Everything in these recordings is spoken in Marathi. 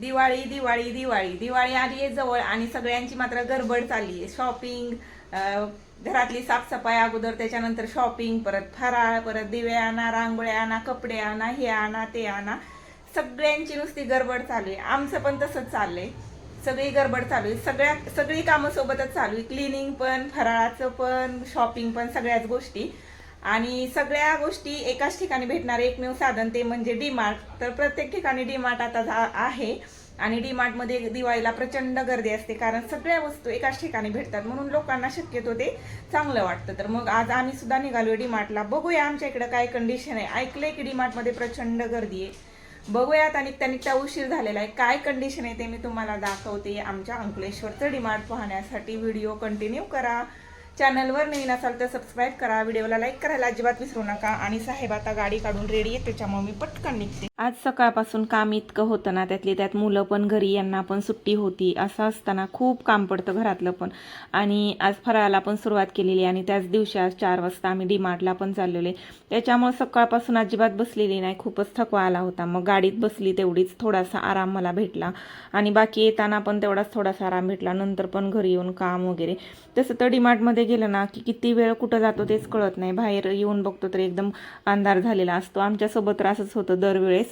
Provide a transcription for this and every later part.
दिवाळी दिवाळी दिवाळी. दिवाळी आली आहे जवळ आणि सगळ्यांची मात्र गडबड चालली आहे. शॉपिंग घरातली साफसफाई अगोदर त्याच्यानंतर शॉपिंग परत फराळ परत दिवे आणा रांगोळ्या आणा कपडे आणा हे आणा ते आणा. सगळ्यांची नुसती गडबड चालू आहे. आमचं पण तसंच चाललंय. सगळी गडबड चालू आहे. सगळ्या सगळी कामं सोबतच चालू आहे. क्लिनिंग पण फराळाचं पण शॉपिंग पण सगळ्याच गोष्टी. आणि सगळ्या गोष्टी एकाच ठिकाणी भेटणार एकमेव साधन ते म्हणजे डीमार्ट तर प्रत्येक ठिकाणी डीमार्ट आता झा- आहे. आणि डी मार्टमध्ये दिवाळीला प्रचंड गर्दी असते कारण सगळ्या वस्तू एकाच ठिकाणी भेटतात. म्हणून लोकांना शक्यतो ते चांगलं वाटतं. तर मग आज आम्ही सुद्धा निघालो डीमार्टला बघूया आमच्या इकडं काय कंडिशन आहे. ऐकलंय की डी मार्टमध्ये प्रचंड गर्दी आहे. बघूयात आणि त्या उशीर झालेला आहे. काय कंडिशन आहे ते मी तुम्हाला दाखवते. आमच्या अंकलेश्वरचं डिमार्ट पाहण्यासाठी व्हिडिओ कंटिन्यू करा. चॅनलवर नवीन असाल तर सबस्क्राईब करा. व्हिडिओला लाईक करायला अजिबात विसरू नका. आणि साहेब आता गाडी काढून रेडी आहे त्याच्यामुळे मी पटकन निघते. आज सकाळपासून काम इतकं होतं ना त्यातली त्यात मुलं पण घरी यांना पण सुट्टी होती. असं असताना खूप काम पडतं घरातलं पण. आणि आज फराळाला पण सुरुवात केलेली आणि त्याच दिवशी आज चार वाजता आम्ही डीमार्टला पण चाललेले त्याच्यामुळे सकाळपासून अजिबात बसलेली नाही खूपच थकवा आला होता. मग गाडीत बसली तेवढीच थोडासा आराम मला भेटला. आणि बाकी येताना पण तेवढाच थोडासा आराम भेटला. नंतर पण घरी येऊन काम वगैरे. तसं तर डीमार्टमध्ये गेलं ना की किती वेळ कुठं जातो तेच कळत नाही. बाहेर येऊन बघतो तर एकदम अंधार झालेला असतो. आमच्यासोबत तर असंच होतं. दरवेळेस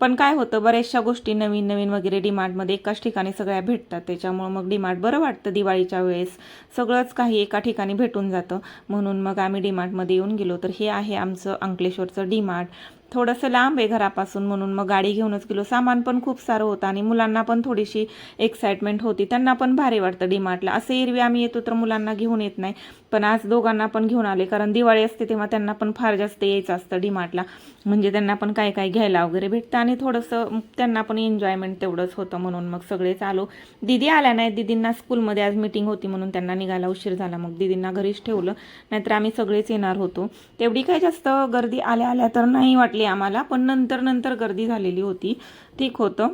पण काय होतं बऱ्याचशा गोष्टी नवीन नवीन वगैरे डीमार्टमध्ये एकाच ठिकाणी सगळ्या भेटतात. त्याच्यामुळं मग डीमार्ट बरं वाटतं दिवाळीच्या वेळेस. सगळंच काही एका ठिकाणी भेटून जातं. म्हणून मग आम्ही डीमार्टमध्ये येऊन गेलो. तर हे आहे आमचं अंकलेश्वरचं डीमार्ट. थोडंसं लांब आहे घरापासून म्हणून. मग गाडी घेऊनच गेलो. सामान पण खूप सारं होतं आणि मुलांना पण थोडीशी एक्साइटमेंट होती. त्यांना पण भारी वाटतं डीमार्टला असं एरवी आम्ही येतो तर मुलांना घेऊन येत नाही. पण आज दोघांना पण घेऊन आले. कारण दिवाळी असते तेव्हा त्यांना पण फार जास्त यायचं असतं डीमार्टला म्हणजे त्यांना पण काय काय घ्यायला वगैरे भेटतं आणि थोडंसं त्यांना पण एन्जॉयमेंट तेवढंच होतं म्हणून मग सगळेच आलो. दिदी आल्या नाही दिदींना स्कूलमध्ये आज मीटिंग होती म्हणून त्यांना निघायला उशीर झाला. मग दिदींना घरीच ठेवलं. नाहीतर आम्ही सगळेच येणार होतो. तेवढी काय जास्त गर्दी आल्या आल्या तर नाही वाटलं. आम्हाला पण नंतर नंतर गर्दी झालेली होती. ठीक होतं.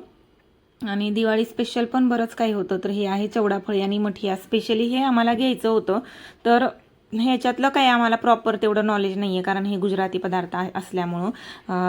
आणि दिवाळी स्पेशल पण बरंच काही होतं. तर हे आहे चवडाफळी आणि मठिया. स्पेशली हे आम्हाला घ्यायचं होतं. तर ह्याच्यातलं काही आम्हाला प्रॉपर तेवढं नॉलेज नाही आहे कारण हे गुजराती पदार्थ असल्यामुळं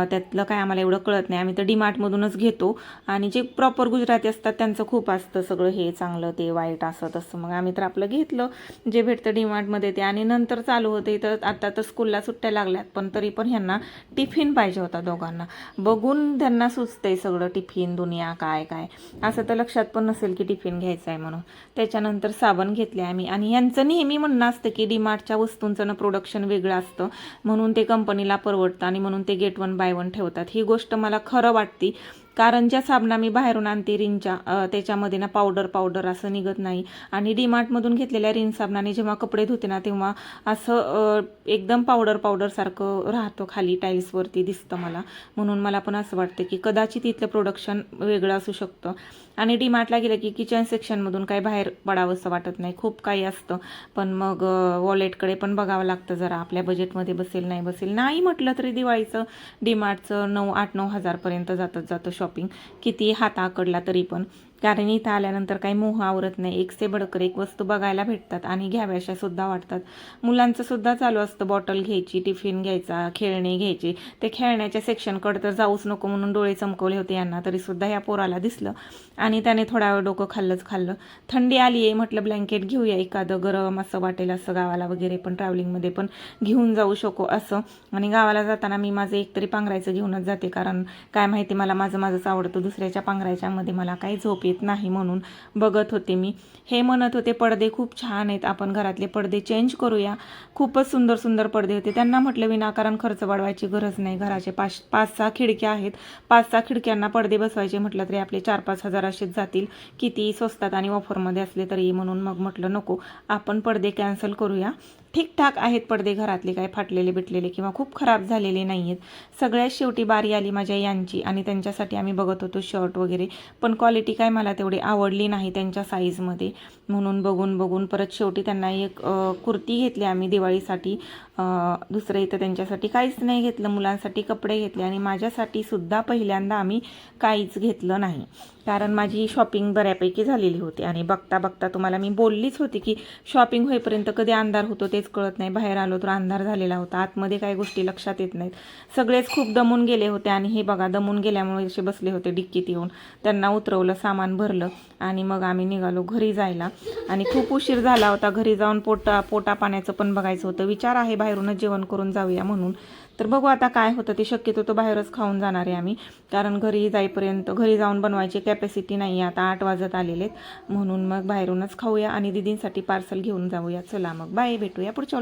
त्यातलं काय आम्हाला एवढं कळत नाही. आम्ही तर डीमार्टमधूनच घेतो. आणि जे प्रॉपर गुजराती असतात त्यांचं खूप असतं सगळं हे चांगलं ते वाईट असं तसं. मग आम्ही तर आपलं घेतलं. जे भेटतं डीमार्टमध्ये ते. आणि नंतर चालू होते तर आता तर स्कूलला सुट्ट्या लागल्यात पण तरी पण ह्यांना टिफिन पाहिजे होता दोघांना. बघून त्यांना सुचतंय सगळं टिफिन दुनिया काय काय. असं तर लक्षात पण नसेल की टिफिन घ्यायचं आहे म्हणून. त्याच्यानंतर साबण घेतले आम्ही. आणि यांचं नेहमी म्हणणं असतं की डीमार्टच्या वस्तूंचं ना प्रोडक्शन वेगळं असतं. म्हणून ते कंपनीला परवडतं आणि म्हणून ते गेट वन बाय वन ठेवतात. ही गोष्ट मला खरं वाटती. कारण ज्या साबणा मी बाहेरून आणते रिनच्या त्याच्यामध्ये ना पावडर पावडर असं निघत नाही. आणि डीमार्टमधून घेतलेल्या रिन साबणाने जेव्हा कपडे धुते ना तेव्हा असं एकदम पावडर पावडर सारखं राहतं खाली टाईल्सवरती दिसतं मला. म्हणून मला पण असं वाटतं की कदाचित इथलं प्रोडक्शन वेगळं असू शकतं. आणि डीमार्टला गेलं की किचन सेक्शनमधून काही बाहेर पडावंसं वाटत नाही. खूप काही असतं. पण मग वॉलेटकडे पण बघावं लागतं जरा आपल्या बजेटमध्ये बसेल नाही बसेल. नाही म्हटलं तरी दिवाळीचं डीमार्टचं नऊ आठ नऊ हजारपर्यंत जातच जातं. शॉपिंग किती हात आकडला तरी पण. कारण इथं आल्यानंतर काही मोह आवरत नाही. एक से बडकर एक वस्तू बघायला भेटतात आणि घ्याव्याशा सुद्धा वाटतात. मुलांचं सुद्धा चालू असतं बॉटल घ्यायची टिफिन घ्यायचा खेळणे घ्यायचे. ते खेळण्याच्या सेक्शनकडे तर जाऊच नको म्हणून डोळे चमकवले होते यांना तरी सुद्धा पोराला दिसलं. आणि त्याने थोडा वेळ डोकं खाल्लंच खाल्लं. थंडी आली आहे म्हटलं ब्लँकेट घेऊया एखादं गरम असं वाटेल असं गावाला वगैरे पण ट्रॅव्हलिंगमध्ये पण घेऊन जाऊ शको असं. आणि गावाला जाताना मी माझं एकतरी पांघरायचं घेऊनच जाते कारण काय माहिती मला माझं माझंच आवडतं दुसऱ्याच्या पांघरायच्यामध्ये मला काही झोप येत नाही म्हणून बघत होते मी. हे म्हणत होते पडदे खूप छान आहेत आपण घरातले पडदे चेंज करूया. खूपच सुंदर सुंदर पडदे होते. त्यांना म्हटलं विनाकारण खर्च वाढवायची गरज नाही. घराचे पाच पाच सहा खिडक्या आहेत. पाच सहा खिडक्यांना पडदे बसवायचे म्हटलं तरी आपले चार पाच हजार असेच जातील. किती स्वस्तात आणि ऑफरमध्ये असले तरी म्हणून मग म्हटलं नको आपण पडदे कॅन्सल करूया. ठीकठाक आहेत पडदे घरातले काय फाटलेले बिटलेले किंवा खूप खराब झालेले नाही आहेत सगळ्यात शेवटी बारी आली माझ्या यांची आणि त्यांच्यासाठी आम्ही बघत होतो शर्ट वगैरे. पण क्वालिटी काय मला तेवढी आवडली नाही त्यांच्या साईजमध्ये म्हणून बघून बघून परत शेवटी त्यांना एक कुर्ती घेतली आम्ही दिवाळीसाठी. दुसरं इथं त्यांच्यासाठी काहीच नाही घेतलं. मुलांसाठी कपडे घेतले आणि माझ्यासाठी सुद्धा पहिल्यांदा आम्ही काहीच घेतलं नाही. कारण माझी शॉपिंग बऱ्यापैकी झालेली होती आणि बघता बघता तुम्हाला मी बोललीच होती की शॉपिंग होईपर्यंत कधी अंधार होतो तेच कळत नाही. बाहेर आलो तर अंधार झालेला होता. आतमध्ये काही गोष्टी लक्षात येत नाहीत. सगळेच खूप दमून गेले होते आणि हे बघा दमून गेल्यामुळे असे बसले होते डिक्कीत येऊन. त्यांना उतरवलं सामान भरलं आणि मग आम्ही निघालो घरी जायला. आणि खूप उशीर झाला होता. घरी जाऊन पोटा पोटा पाण्याचं पण बघायचं होतं. विचार आहे बाहेरूनच जेवण करून जाऊया म्हणून. तर बघू आता काय होतं. ते शक्यतो तो बाहेरच खाऊन जाणार आहे आम्ही. कारण घरी जाईपर्यंत घरी जाऊन बनवायची कॅपॅसिटी नाही आहे. आता आठ वाजत आलेले आहेत. म्हणून मग बाहेरूनच खाऊया आणि दिदींसाठी पार्सल घेऊन जाऊया. चला मग. बाय भेटूया पुढच्या